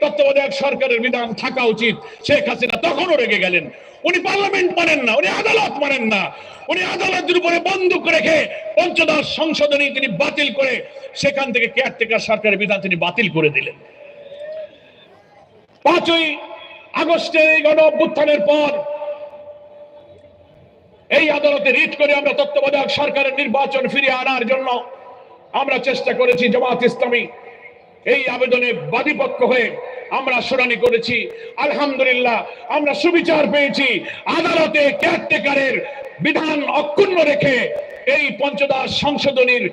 তত্ত্বাবধায়ক সরকারের বিধান থাকা উচিত। শেখ হাসিনা তখনও রেগে গেলেন। উনি পার্লামেন্ট মানেন না, উনি আদালত মানেন না। উনি আদালতের উপরে বন্দুক রেখে পঞ্চদশ সংশোধনী তিনি বাতিল করে সেখান থেকে কেয়ারটেকার সরকারের বিধান তিনি বাতিল করে দিলেন। পাঁচই আগস্টের এই গণ অভ্যুত্থানের পর এই আদালতে রিট করে আমরা তত্ত্বাবধায়ক সরকারের নির্বাচন ফিরিয়ে আনার জন্য আমরা চেষ্টা করেছি জামাত ইসলামী। এই আবেদনে বাদীপক্ষ হয়ে আমরা শুনানি করেছি। আলহামদুলিল্লাহ, আমরা সুবিচার পেয়েছি। আদালতে কেয়ারটেকারের বিধান অক্ষুণ্ণ রেখে এই পঞ্চদাস সংশোধনীর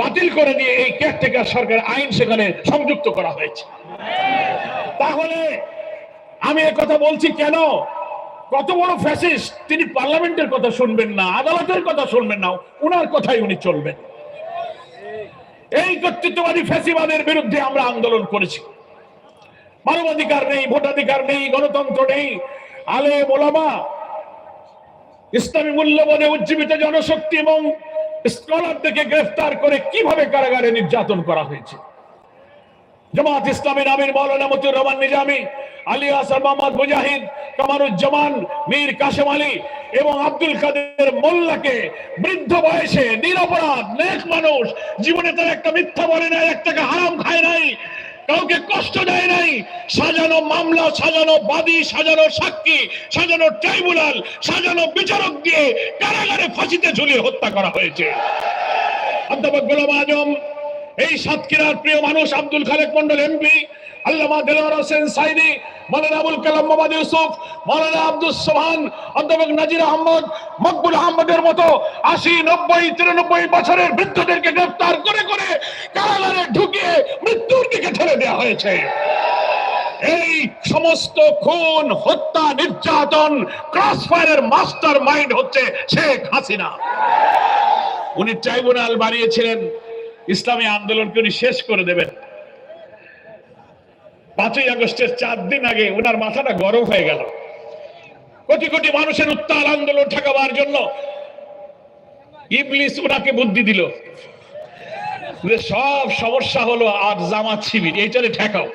বাতিল করে দিয়ে এই কেয়ারটেকার সরকার আইন সেখানে সংযুক্ত করা হয়েছে। তাহলে আমি কথা বলছি কেন? কত বড় ফ্যাসিস্ট তিনি পার্লামেন্টের কথা শুনবেন না, আদালতের কথা শুনবেন না, উনার কথাই উনি চলবেন। এই কর্তৃত্ববাদী ফ্যাসিবাদের বিরুদ্ধে আমরা আন্দোলন করেছি। মানবাধিকার নেই, ভোটাধিকার নেই, গণতন্ত্র নেই। আলে মোলামা ইসলামী মূল্যবোধে উজ্জীবিত জনশক্তি এবং স্কলারদেরকে গ্রেফতার করে কীভাবে কারাগারে নির্যাতন করা হয়েছে? জামাত ইসলামী আমির মৌলানা মতিউর রহমান নিজামী, আলী হাসান মোহাম্মদ মুজাহিদ, কামারুজ্জামান, মীর কাশেম আলী এবং আব্দুল কাদের মোল্লাকে বৃদ্ধ বয়সে নিরপরাধ নেক মানুষ জীবনে তার একটা মিথ্যা বলে নাই একটাকে হারাম খায় নাই কাউকে কষ্ট দেয় নাই সাজানো মামলা সাজানো বাদী সাজানো সাক্ষী সাজানো ট্রাইব্যুনাল সাজানো বিচারক দিয়ে কারাগারে ফাঁসিতে ঝুলিয়ে হত্যা করা হয়েছে অধ্যাপক গোলাম আজম এই সাতক্ষীরার প্রিয় মানুষ আব্দুল খালেক মন্ডল এমপি, আল্লামা দেলোয়ার হোসেন সাইদি মৌলানা আবুল কালাম মোহাম্মদ ইউসুফ মৌলানা আব্দুল সোহান, অধ্যাপক নাজির আহমদ, মকবুল আহমদের মতো আশি, নব্বই, তিরানব্বই বছরের বৃদ্ধদেরকে গ্রেফতার করে করে কারাগারে ঢুকিয়ে মৃত্যুর দিকে ঠেলে দেওয়া হয়েছে। এই সমস্ত খুন, হত্যা, নির্যাতন ক্রস ফায়ারের মাস্টার মাইন্ড হচ্ছে শেখ হাসিনা। উনি ট্রাইব্যুনাল বানিয়েছিলেন। ইসলামী আন্দোলনকে উনি শেষ করে দেবেন। পাঁচই আগস্টের চার দিন আগে ওনার মাথাটা গরম হয়ে গেল। কোটি কোটি মানুষের উত্তাল আন্দোলন ঠেকাবার জন্য ইবলিস ওনাকে বুদ্ধি দিল সব সমস্যা হলো আর জামাত শিবির এইটারে ঠেকাও।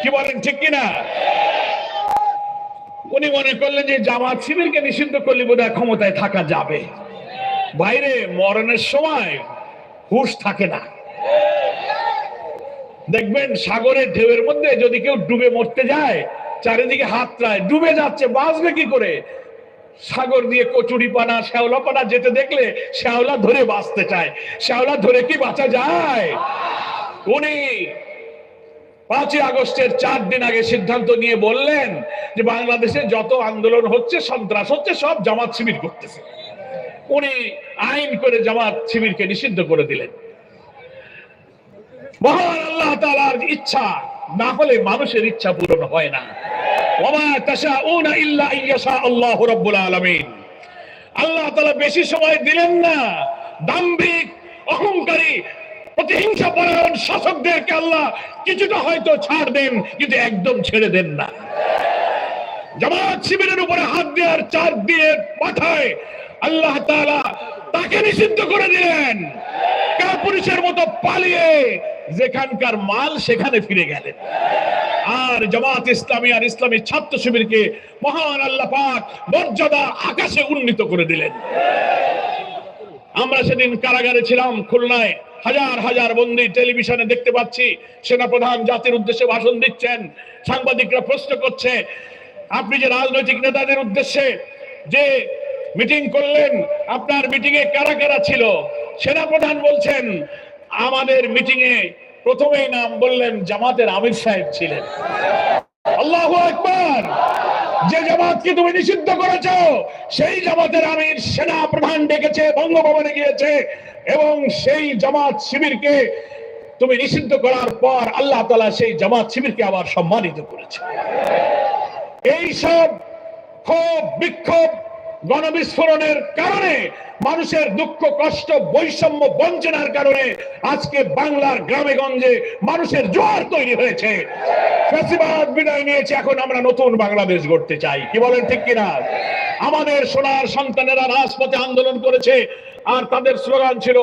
কি বলেন, ঠিক কিনা উনি মনে করলেন যে জামাত শিবিরকে নিষিদ্ধ করলে বোধহয় ক্ষমতায় থাকা যাবে। বাইরে মরণের সময় হুশ থাকে না। দেখবেন সাগরের ঢেউয়ের মধ্যে যদি কেউ ডুবে মরতে যায়, চারিদিকে হাত রায়, ডুবে যাচ্ছে, বাঁচবে কি করে? সাগর দিয়ে কচুরি পানা শ্যাওলা পানা যেতে দেখলে শ্যাওলা ধরে বাঁচতে চায়। শ্যাওলা ধরে কি বাঁচা যায়? উনি পাঁচই আগস্টের চার দিন আগে সিদ্ধান্ত নিয়ে বললেন যে বাংলাদেশে যত আন্দোলন হচ্ছে, সন্ত্রাস হচ্ছে, সব জামাত শিবির করতেছে। উনি আইন করে জামাত শিবিরকে নিষিদ্ধ করে দিলেন। মহান আল্লাহ তালার ইচ্ছা না হলে মানুষের ইচ্ছা পূরণ হয় না। প্রতিহিংসা কিছুটা হয়তো ছাড় দেন, কিন্তু একদম ছেড়ে দেন না। জামাত শিবিরের উপরে হাত দেওয়ার চার দিয়ে পাঠায় আল্লাহ তাকে নিষিদ্ধ করে দিলেন। পুলিশের মতো পালিয়ে যেখানকার মাল সেখানে ফিরে গেলেন। আর জামাত ইসলামী আর ইসলামী ছাত্র শিবিরকে মহান আল্লাহ পাক মর্যাদা আকাশে উন্নীত করে দিলেন। আমরা সেদিন কারাগারে ছিলাম, খুলনায় হাজার হাজার বন্দি টেলিভিশনে দেখতে পাচ্ছি, সেনাপ্রধান জাতির উদ্দেশ্যে ভাষণ দিচ্ছেন, সাংবাদিকরা প্রশ্ন করছে, আপনি যে রাজনৈতিক নেতাদের উদ্দেশ্যে যে মিটিং করলেন। আপনার মিটিং এ কারা কারা ছিল? সেনাপ্রধান বলছেন, আমাদের মিটিং এ প্রথমেই নাম বললেন জামাতের আমির সাহেব ছিলেন। আল্লাহ একবার যে জামাতকে তুমি নিষিদ্ধ করেছ, সেই জামাতের আমির সেনা প্রধান ডেকেছে, বঙ্গভবনে গিয়েছে এবং সেই জামাত শিবিরকে তুমি নিষিদ্ধ করার পর আল্লাহ তালা সেই জামাত শিবিরকে আবার সম্মানিত করেছে। এইসব ক্ষোভ, বিক্ষোভ গণবিস্ফোরণের কারণে মানুষের দুঃখ, কষ্ট, বৈষম্য, বঞ্চনার কারণে আজকে বাংলার গ্রামে গঞ্জে মানুষের জোয়ার তৈরি হয়েছে। বিদায় নিয়েছে, এখন আমরা নতুন বাংলাদেশ গড়তে চাই। কি বলেন ঠিক কিনা? আমাদের সোনার সন্তানেরা রাজপথে আন্দোলন করেছে, আর তাদের স্লোগান ছিল